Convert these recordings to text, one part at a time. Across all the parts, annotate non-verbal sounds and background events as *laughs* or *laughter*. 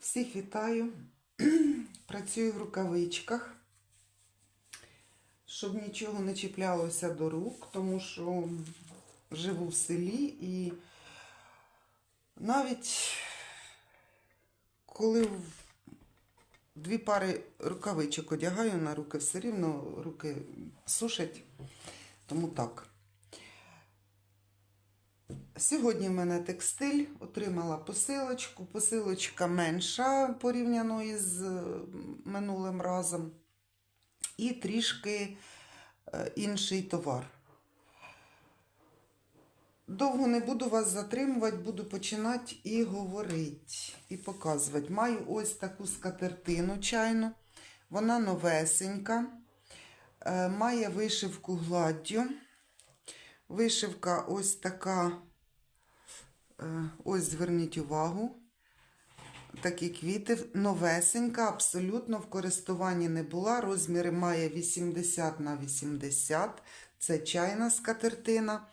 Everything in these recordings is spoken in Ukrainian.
Всіх вітаю. *clears throat* Працюю в рукавичках, щоб нічого не чіплялося до рук, тому що живу в селі і навіть коли дві пари рукавичок одягаю на руки, все рівно руки сушать, тому так. Сьогодні в мене текстиль, отримала посилочку. Посилочка менша порівняно із е, минулим разом. І трішки е, інший товар. Довго не буду вас затримувати, буду починати і говорити, і показувати. Маю ось таку скатертину чайну. Вона новесенька, е, має вишивку гладдю. Вишивка ось така. Е, Ось зверніть увагу. Такі квіти, новесенька, абсолютно в користуванні не була. Розміри має 80 на 80. Це чайна скатертина.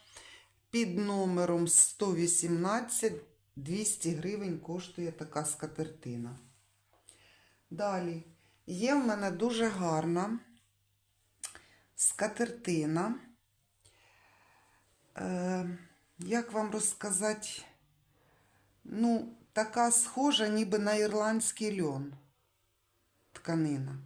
Під номером 118 200 гривень коштує така скатертина. Далі є в мене дуже гарна скатертина. Е, як вам розказати? Ну, така схожа, ніби на ірландський льон тканина.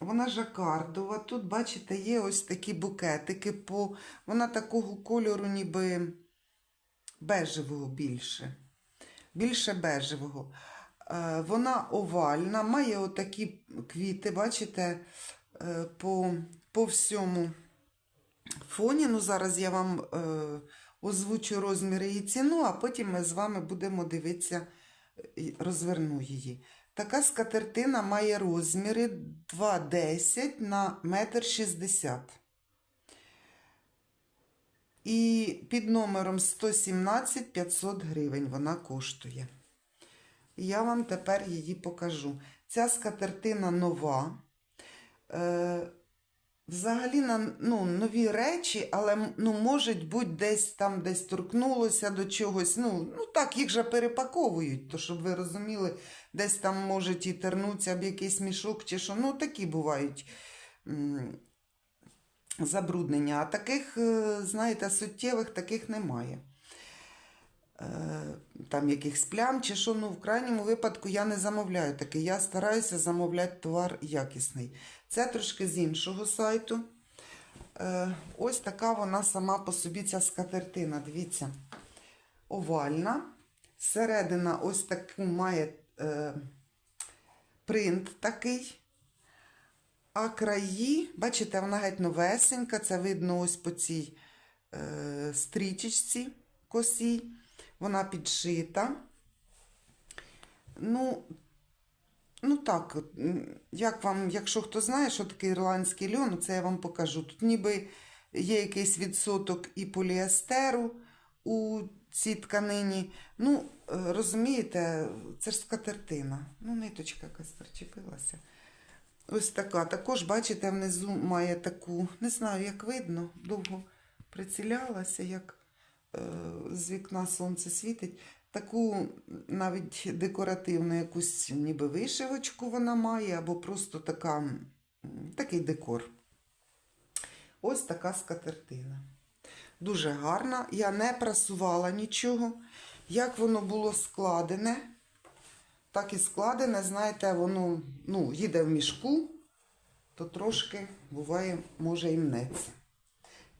Вона жакардова. Тут, бачите, є ось такі букетики. По... Вона такого кольору, ніби бежевого більше. Більше бежевого. Е, Вона овальна, має отакі квіти, бачите, е, по, по всьому фоні. Ну, зараз я вам е, озвучу розміри і ціну, а потім ми з вами будемо дивитися, розверну її. Така скатертина має розміри 2,10 на 1,60 м. І під номером 117 500 гривень вона коштує. Я вам тепер її покажу. Ця скатертина нова. Е, Взагалі на ну, нові речі, але ну, можуть бути десь там десь торкнулося до чогось. Ну, ну так, їх же перепаковують, то щоб ви розуміли, десь там можуть і тернуться об якийсь мішок чи що. Ну, такі бувають забруднення. А таких, е, знаєте, суттєвих таких немає. Е, Там якихось плям чи що, ну в крайньому випадку я не замовляю такий. Я стараюся замовляти товар якісний. Це трошки з іншого сайту. Е, Ось така вона сама по собі, ця скатертина. Дивіться, овальна. Середина ось таку має е, принт такий. А краї, бачите, вона геть новесенька, це видно ось по цій е, стрічечці косій. Вона підшита. Ну, ну так, як вам, якщо хто знає, що таке ірландський льон, це я вам покажу. Тут ніби є якийсь відсоток і поліестеру у цій тканині. Ну, е, розумієте, це ж скатертина. Ну, ниточка якась причепилася. Ось така. Також, бачите, внизу має таку, не знаю, як видно, довго прицілялася, як з вікна сонце світить. Таку навіть декоративну якусь ніби вишивочку вона має, або просто така, такий декор. Ось така скатертина. Дуже гарна. Я не прасувала нічого. Як воно було складене, так і складене, знаєте, воно ну, їде в мішку, то трошки буває, може і мнеться.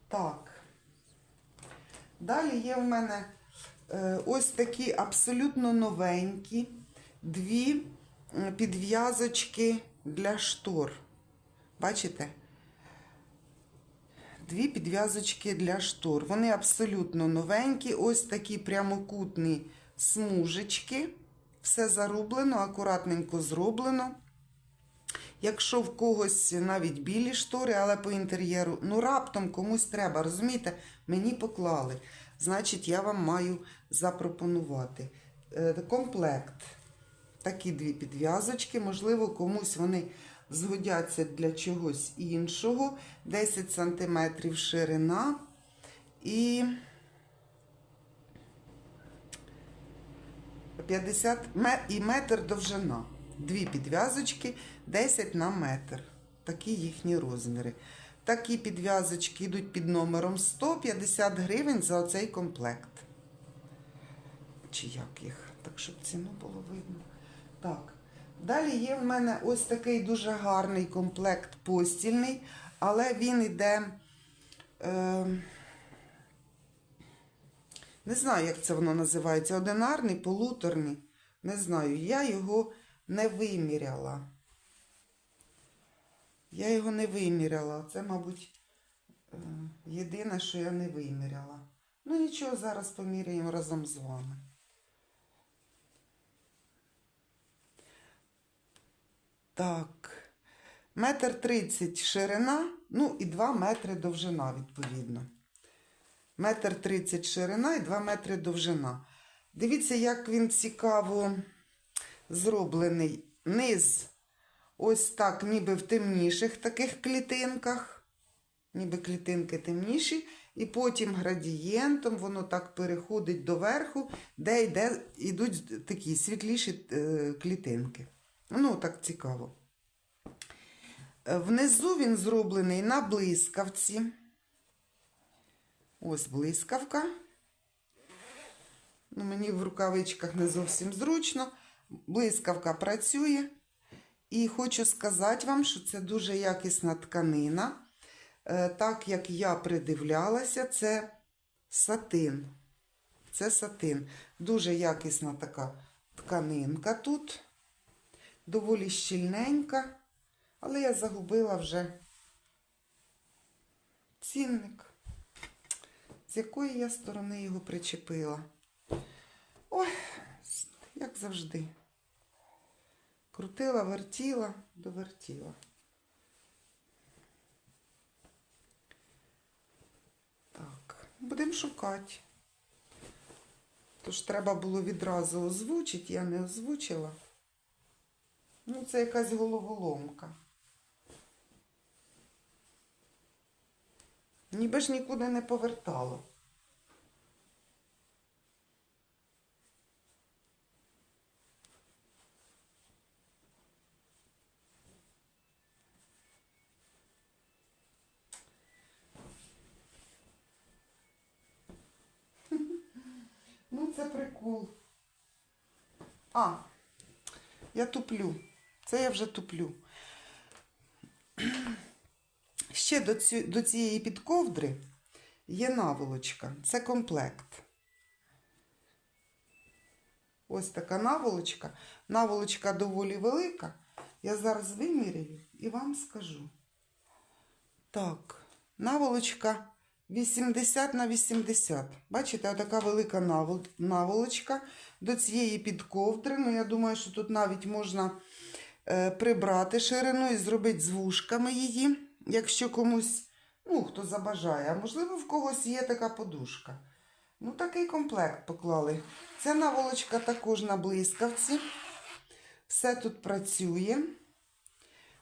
Так. Далі є в мене е, ось такі абсолютно новенькі дві підв'язочки для штор. Бачите? Дві підв'язочки для штор. Вони абсолютно новенькі, ось такі прямокутні смужечки. Все зарублено, акуратненько зроблено. Якщо в когось навіть білі штори, але по інтер'єру, ну раптом комусь треба, розумієте, мені поклали. Значить, я вам маю запропонувати. Е, Комплект. Такі дві підв'язочки, можливо, комусь вони згодяться для чогось іншого. 10 см ширина і 50 ме- і метр довжина. Дві підв'язочки 10 на метр. Такі їхні розміри. Такі підв'язочки йдуть під номером 150 гривень за оцей комплект. Чи як їх? Так, щоб ціну було видно. Так. Далі є в мене ось такий дуже гарний комплект постільний, але він іде. Е, не знаю, як це воно називається. Одинарний, полуторний. Не знаю. Я його не виміряла. Я його не виміряла. Це, мабуть, е, єдине, що я не виміряла. Ну нічого, зараз поміряємо разом з вами. Так. Метр тридцять ширина, ну і 2 метри довжина, відповідно. Метр тридцять ширина і 2 метри довжина. Дивіться, як він цікаво зроблений. Низ ось так, ніби в темніших таких клітинках. Ніби клітинки темніші. І потім градієнтом воно так переходить до верху, де йде, йдуть такі світліші е, клітинки. Ну, так цікаво. Е, Внизу він зроблений на блискавці. Ось блискавка. Ну, мені в рукавичках не зовсім зручно. Блискавка працює. І хочу сказати вам, що це дуже якісна тканина. Е, Так як я придивлялася, це сатин. Це сатин. Дуже якісна така тканинка тут. Доволі щільненька. Але я загубила вже цінник. З якої я сторони його причепила. Ой, як завжди. Крутила, вертіла, довертіла. Так, будемо шукати. Тож треба було відразу озвучити, я не озвучила. Ну, це якась головоломка. Ніби ж нікуди не повертало. Ну, це прикол. А, я туплю. Це я вже туплю. *clears throat* Ще до, цю, до цієї підковдри є наволочка. Це комплект. Ось така наволочка. Наволочка доволі велика. Я зараз виміряю і вам скажу. Так, наволочка 80 на 80. Бачите, отака велика наволочка до цієї підковдри. Ну, я думаю, що тут навіть можна е, прибрати ширину і зробити з вушками її, якщо комусь, ну, хто забажає. А можливо, в когось є така подушка. Ну, такий комплект поклали. Ця наволочка також на блискавці. Все тут працює.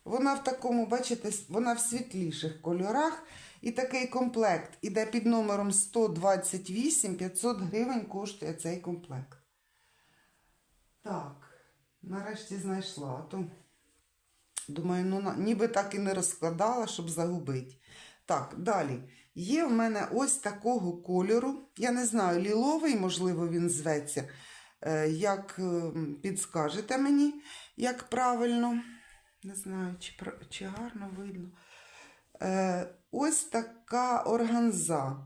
Вона в такому, бачите, вона в світліших кольорах. І такий комплект іде під номером 128, 500 гривень коштує цей комплект. Так, нарешті знайшла. То, думаю, ну, ніби так і не розкладала, щоб загубити. Так, далі. Є в мене ось такого кольору. Я не знаю, ліловий, можливо, він зветься. Е, Як е, підскажете мені, як правильно. Не знаю, чи, чи гарно видно. Ось така органза.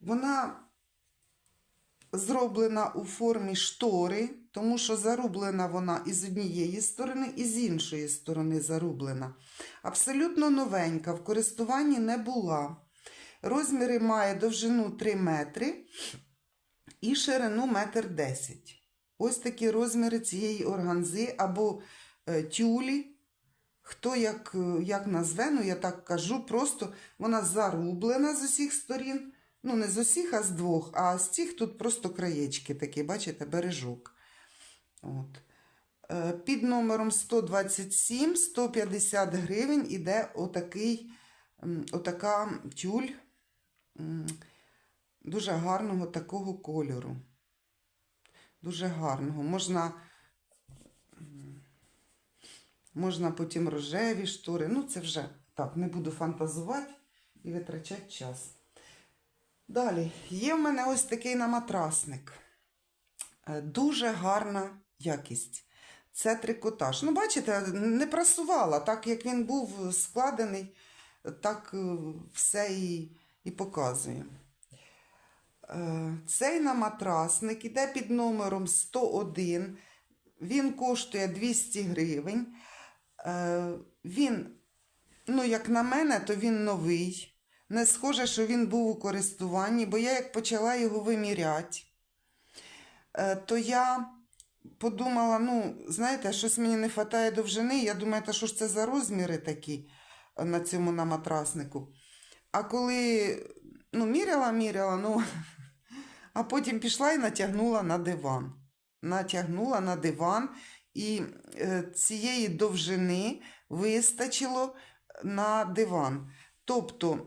Вона зроблена у формі штори, тому що зарублена вона і з однієї сторони, і з іншої сторони зарублена. Абсолютно новенька, в користуванні не була. Розміри має довжину 3 метри і ширину 1,10 м. Ось такі розміри цієї органзи або е, тюлі. Хто як, е, як назве, ну я так кажу, просто вона зарублена з усіх сторін. Ну, не з усіх, а з двох. А з цих тут просто краєчки такі, бачите, бережок. От. Е, Під номером 127 150 гривень іде отакий, отака тюль дуже гарного такого кольору. дуже гарного. Можна, можна потім рожеві штори. Ну, це вже так, не буду фантазувати і витрачати час. Далі, є в мене ось такий наматрасник. Е, Дуже гарна якість. Це трикотаж. Ну, бачите, не прасувала, так як він був складений, так е, все і, і показує. Е, Цей наматрасник іде під номером 101. Він коштує 200 гривень. Е, Він, ну, як на мене, то він новий. Не схоже, що він був у користуванні, бо я як почала його виміряти, е, то я подумала, ну, знаєте, щось мені не вистачає довжини. Я думаю, та що ж це за розміри такі е, на цьому наматраснику. А коли ну, міряла, міряла, ну, *laughs* а потім пішла і натягнула на диван. Натягнула на диван, і е, цієї довжини вистачило на диван. Тобто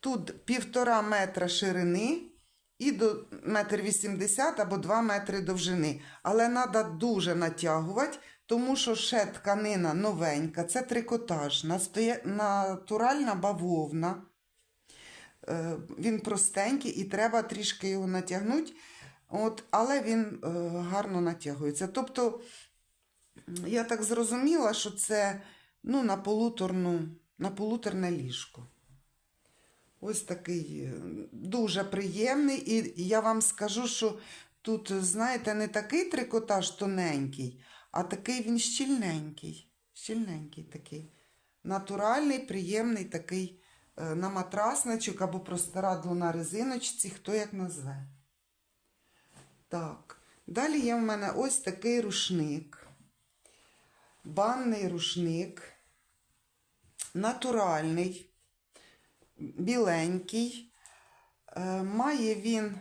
тут півтора метра ширини і до метр вісімдесят або 2 метри довжини. Але треба дуже натягувати, тому що ще тканина новенька, це трикотаж, натуральна бавовна. Е, Він простенький і треба трішки його натягнути, от, але він е, гарно натягується. Тобто, я так зрозуміла, що це ну, на, полуторну, на полуторне ліжко. Ось такий е, дуже приємний. І я вам скажу, що тут, знаєте, не такий трикотаж тоненький, а такий він щільненький. Щільненький такий. Натуральний, приємний такий е, на матрасничок або простирадло на резиночці, хто як назве. Так. Далі є в мене ось такий рушник. Банний рушник. Натуральний біленький. Е, Має він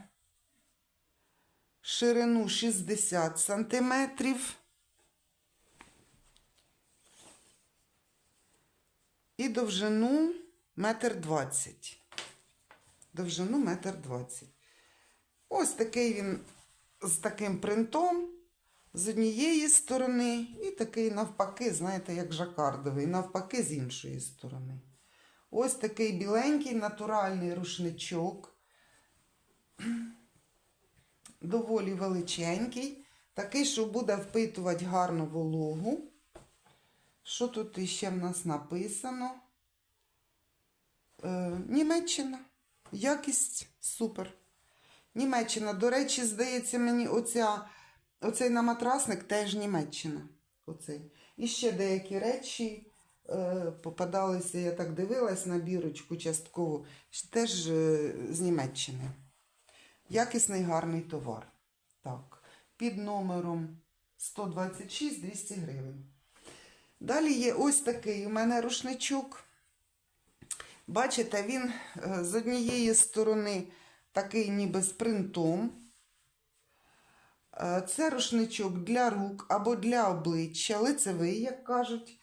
ширину 60 сантиметрів. І довжину метр двадцять. Довжину метр двадцять. Ось такий він з таким принтом з однієї сторони, і такий навпаки, знаєте, як жакардовий, навпаки, з іншої сторони. Ось такий біленький натуральний рушничок. *clears throat* Доволі величенький. Такий, що буде впитувати гарну вологу. Що тут іще в нас написано? Е, Німеччина. Якість супер. Німеччина. До речі, здається, мені оця, оцей наматрасник теж Німеччина. Оцей. І ще деякі речі е, попадалися, я так дивилась на бірочку частково, теж е, з Німеччини. Якісний гарний товар. Так, під номером 126 200 гривень. Далі є ось такий у мене рушничок. Бачите, він е, з однієї сторони такий ніби з принтом. Е, Це рушничок для рук або для обличчя, лицевий, як кажуть.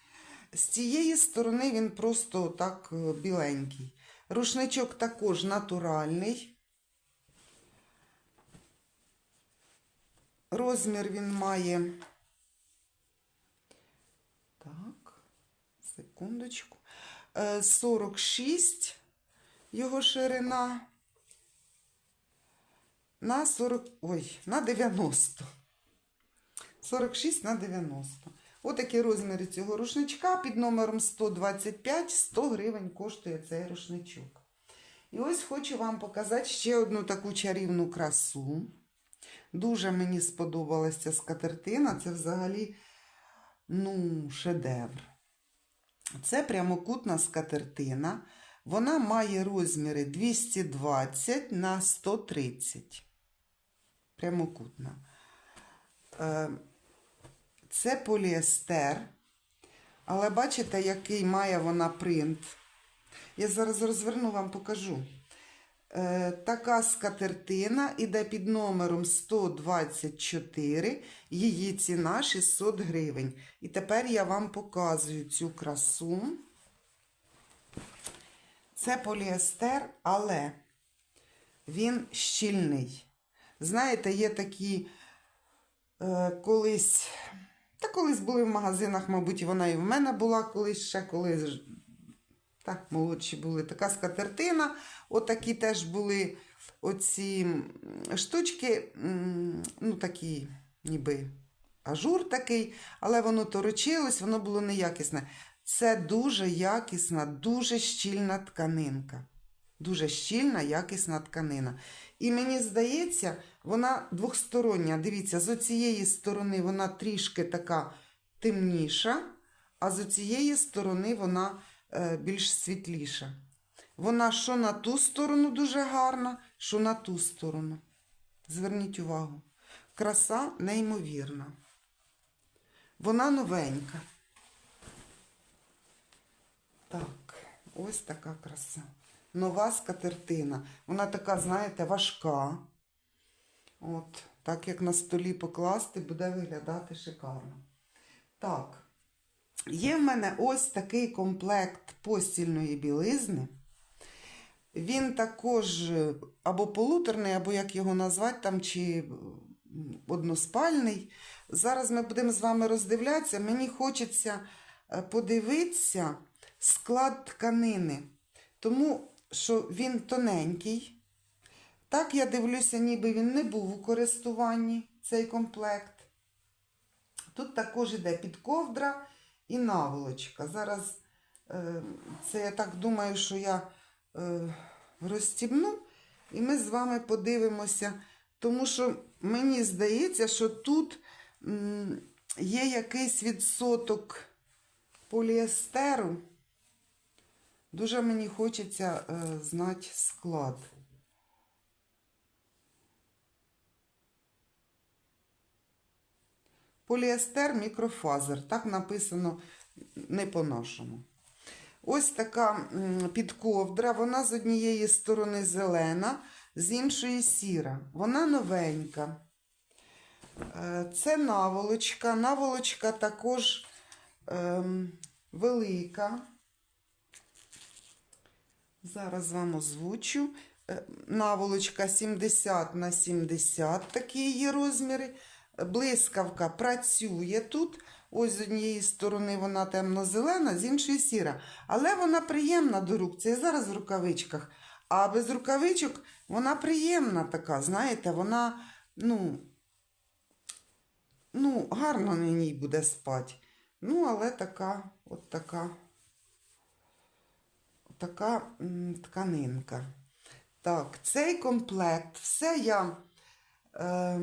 З цієї сторони він просто так е, біленький. Рушничок також натуральний. Розмір він має. Так, секундочку. Е, 46 його ширина. На 40, ой, на 90. 46 на 90. Отакі розміри цього рушничка під номером 125, 100 гривень коштує цей рушничок. І ось хочу вам показати ще одну таку чарівну красу. Дуже мені сподобалася скатертина. Це взагалі, ну, шедевр. Це прямокутна скатертина. Вона має розміри 220 на 130. Прямокутна. Е, Це поліестер. Але бачите, який має вона принт. Я зараз розверну вам покажу. Е, Така скатертина іде під номером 124. Її ціна 600 гривень. І тепер я вам показую цю красу. Це поліестер, але він щільний. Знаєте, є такі е, колись. Та колись були в магазинах, мабуть, вона і в мене була колись ще коли ж- так, молодші були. Така скатертина. Отакі теж були оці штучки, ну такі, ніби ажур такий, але воно торочилось, воно було неякісне. Це дуже якісна, дуже щільна тканинка. Дуже щільна, якісна тканина. І мені здається, вона двохстороння. Дивіться, з оцієї сторони вона трішки така темніша, а з оцієї сторони вона е, більш світліша. Вона що на ту сторону дуже гарна, що на ту сторону. Зверніть увагу. Краса неймовірна. Вона новенька. Так, ось така краса. Нова скатертина. Вона така, знаєте, важка. От, так як на столі покласти, буде виглядати шикарно. Так, є в мене ось такий комплект постільної білизни. Він також е, або полуторний, або як його назвати, там, чи односпальний. Зараз ми будемо з вами роздивлятися. Мені хочеться е, подивитися склад тканини, тому що він тоненький. Так, я дивлюся, ніби він не був у користуванні, цей комплект. Тут також іде підковдра і наволочка. Зараз е, це я так думаю, що я е, розстібну, і ми з вами подивимося, тому що мені здається, що тут є якийсь відсоток поліестеру. Дуже мені хочеться е, знати склад. Поліестер мікрофазер. Так написано не по-нашому. Ось така підковдра. Вона з однієї сторони зелена, з іншої сіра. Вона новенька. Е, Це наволочка. Наволочка також ем, велика. Зараз вам озвучу. Е, Наволочка 70 на 70, такі її розміри. Блискавка працює тут. Ось з однієї сторони вона темно-зелена, з іншої сіра. Але вона приємна до рук. Це я зараз в рукавичках. А без рукавичок вона приємна така, знаєте, вона, ну, ну, гарно на ній буде спати. Ну, але така, от така така тканинка. Так, цей комплект, все я е,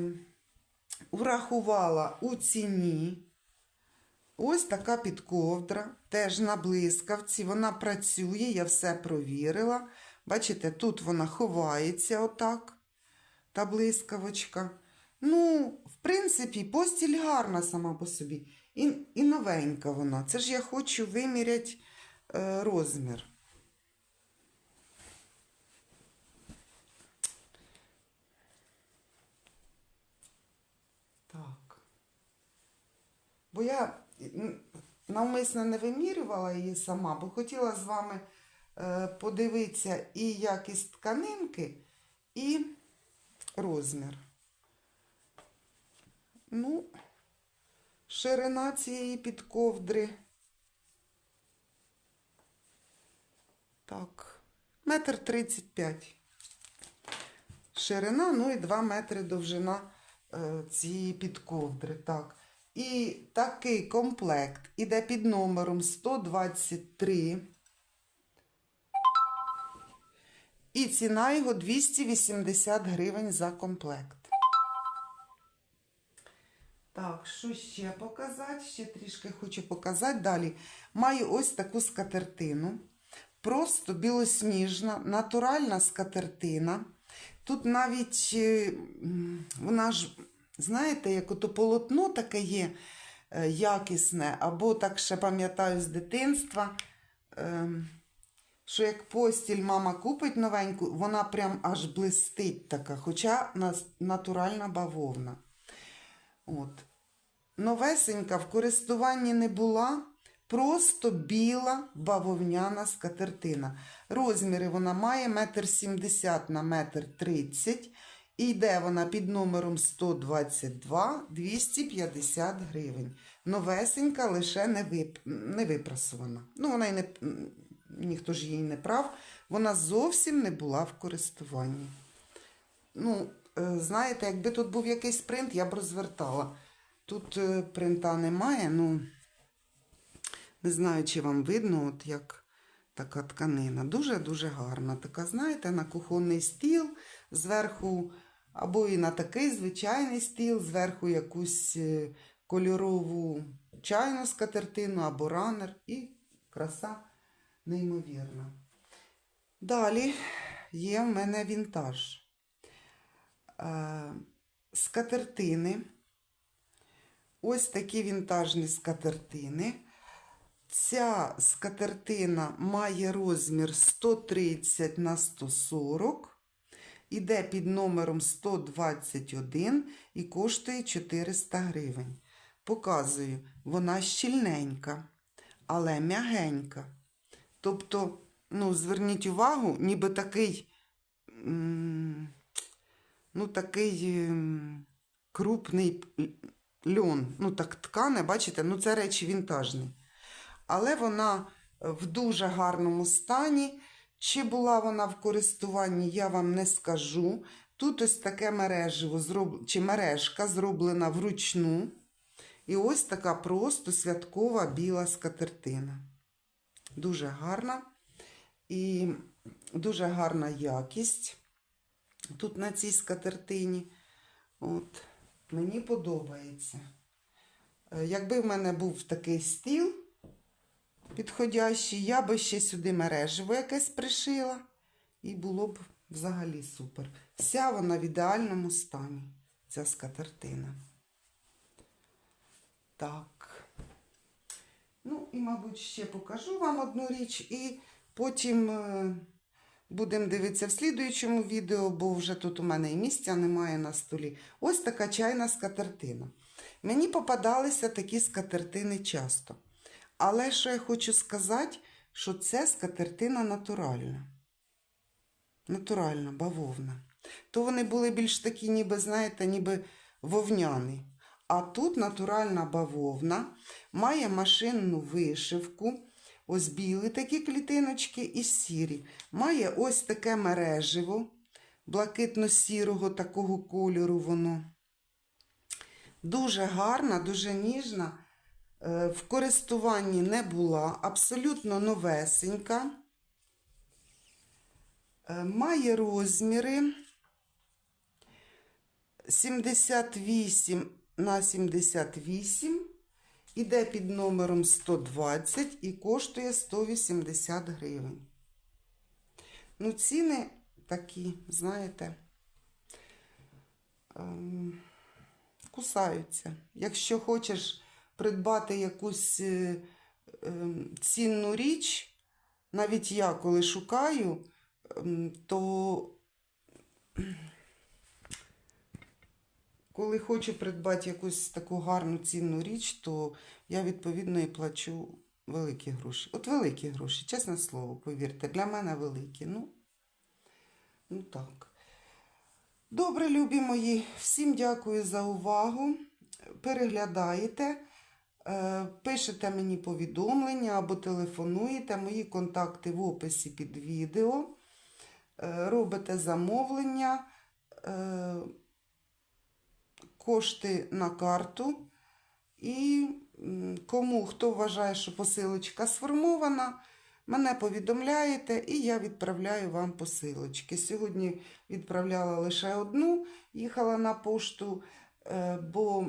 врахувала у ціні. Ось така підковдра, теж на блискавці. Вона працює, я все провірила. Бачите, тут вона ховається отак, та блискавочка. Ну, в принципі, постіль гарна сама по собі. І, і новенька вона. Це ж я хочу виміряти е, розмір. Так. Бо я навмисно не вимірювала її сама, бо хотіла з вами е, подивитися і якість тканинки, і розмір. Ну, ширина цієї підковдри. Так, метр тридцять п'ять. Ширина, ну і 2 метри довжина е, цієї підковдри. Так. І такий комплект іде під номером 123. І ціна його 280 гривень за комплект. Так, що ще показати? Ще трішки хочу показати. Далі маю ось таку скатертину. Просто білосніжна, натуральна скатертина. Тут навіть е, вона ж, знаєте, як ото полотно таке є е, якісне, або так ще пам'ятаю з дитинства, ем, що як постіль мама купить новеньку, вона прям аж блистить така, хоча натуральна бавовна. От. Новесенька в користуванні не була, просто біла бавовняна скатертина. Розміри вона має 1,70 на 1,30 м І йде вона під номером 122 250 гривень. Новесенька, лише не, вип... не випрасована. Ну, вона й не ніхто ж її не прав. Вона зовсім не була в користуванні. Ну, е, знаєте, якби тут був якийсь принт, я б розвертала. Тут е, принта немає, ну не знаю, чи вам видно, от як така тканина. Дуже-дуже гарна. Така, знаєте, на кухонний стіл, зверху, або і на такий звичайний стіл, зверху якусь е, кольорову чайну скатертину або ранер. І краса неймовірна. Далі є в мене вінтаж. Е, скатертини. Ось такі вінтажні скатертини. Ця скатертина має розмір 130 на 140, іде під номером 121 і коштує 400 гривень. Показую, вона щільненька, але м'ягенька. Тобто, ну, зверніть увагу, ніби такий, ну, такий крупний льон. Ну, так ткане, бачите, ну це речі вінтажні але вона в дуже гарному стані. Чи була вона в користуванні, я вам не скажу. Тут ось таке мереживо зроб... чи мережка зроблена вручну. І ось така просто святкова біла скатертина. Дуже гарна і дуже гарна якість тут на цій скатертині. От, мені подобається. Е, Якби в мене був такий стіл, підходящий, я би ще сюди мережево якесь пришила, і було б взагалі супер. Вся вона в ідеальному стані, ця скатертина. Так. Ну, і, мабуть, ще покажу вам одну річ, і потім е, будемо дивитися в слідуючому відео, бо вже тут у мене і місця немає на столі. Ось така чайна скатертина. Мені попадалися такі скатертини часто. Але що я хочу сказати, що це скатертина натуральна. Натуральна, бавовна. То вони були більш такі, ніби, знаєте, ніби вовняні. А тут натуральна бавовна, має машинну вишивку, ось білі такі клітиночки і сірі. Має ось таке мереживо, блакитно-сірого такого кольору воно. Дуже гарна, дуже ніжна. Е, В користуванні не була, абсолютно новесенька. Е, Має розміри 78 на 78, іде під номером 120 і коштує 180 гривень. Ну, ціни такі, знаєте, ем, кусаються. Якщо хочеш придбати якусь е, ем, цінну річ, навіть я коли шукаю, ем, то коли хочу придбати якусь таку гарну цінну річ, то я відповідно і плачу великі гроші. От великі гроші, чесне слово, повірте, для мене великі. Ну, ну так. Добре, любі мої, всім дякую за увагу. Переглядаєте, е, пишете мені повідомлення або телефонуєте. Мої контакти в описі під відео. Е, Робите замовлення, е, кошти на карту. І кому хто вважає, що посилочка сформована, мене повідомляєте, і я відправляю вам посилочки. Сьогодні відправляла лише одну, їхала на пошту, е, бо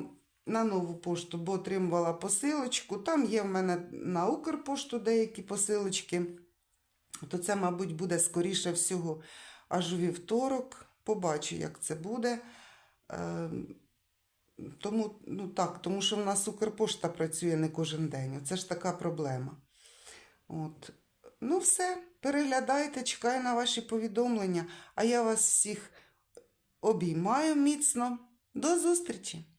на нову пошту, бо отримувала посилочку. Там є в мене на Укрпошту деякі посилочки. То це, мабуть, буде скоріше всього аж у вівторок. Побачу, як це буде. Е, тому, ну так, тому що в нас Укрпошта працює не кожен день. Це ж така проблема. От. Ну, все, переглядайте, чекаю на ваші повідомлення. А я вас всіх обіймаю міцно. До зустрічі!